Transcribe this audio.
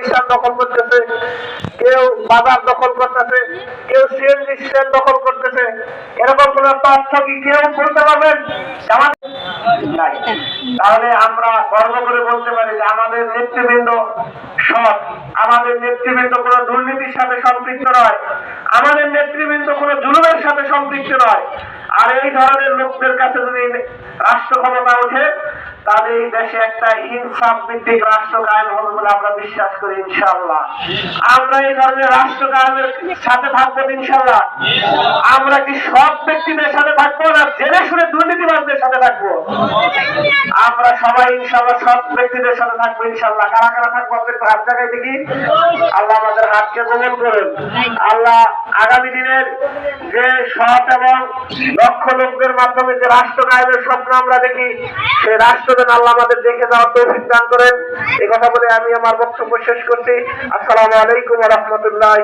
প্রতিষ্ঠান দখল করতেছে, কেউ বাজার দখল করতেছে, কেউ সিএনজি স্ট্যান্ড দখল করতেছে, এরকম কোন তথ্য কি কেউ বলতে পারবেন? তাহলে আমরা গর্ব করে বলতে পারি যে আমাদের নেতৃবৃন্দ সৎ, আমাদের নেতৃবৃন্দ কোনো দুর্নীতির সাথে সম্পৃক্ত নয়, আমাদের নেতৃবৃন্দ কোনো জুলুমের সাথে সম্পৃক্ত নয়। আর এই ধরনের লোকদের কাছে যদি রাষ্ট্র ক্ষমতা ওঠে তাহলে এই দেশে একটা ইনসাফ ভিত্তিক রাষ্ট্র কায়েম হবে বলে আমরা বিশ্বাস করি, ইনশাআল্লাহ। আমরা এই ধরনের রাষ্ট্র কায়েমের সাথে থাকব তো ইনশাআল্লাহ। আমরা কি সব ব্যক্তিদের সাথে থাকব না জেনে শুনে দুর্নীতিবাদদের সাথে থাকব? আমরা সবাই ইনশাআল্লাহ সব ব্যক্তিদের সাথে থাকব ইনশাআল্লাহ। কারা কারা থাকব একটু হাত জায়গায় দেখি। হাতকে কবল করেন। আল্লাহ আগামী দিনের যে সৎ এবং লক্ষ লোকদের মাধ্যমে যে রাষ্ট্র কায়েমের স্বপ্ন আমরা দেখি, সেই রাষ্ট্র যেন আল্লাহ আমাদের দেখে যাওয়ার তৌফিক দান করেন। এ কথা বলে আমি আমার বক্তব্য শেষ করছি। আসসালামু আলাইকুম রহমতুল্লাহ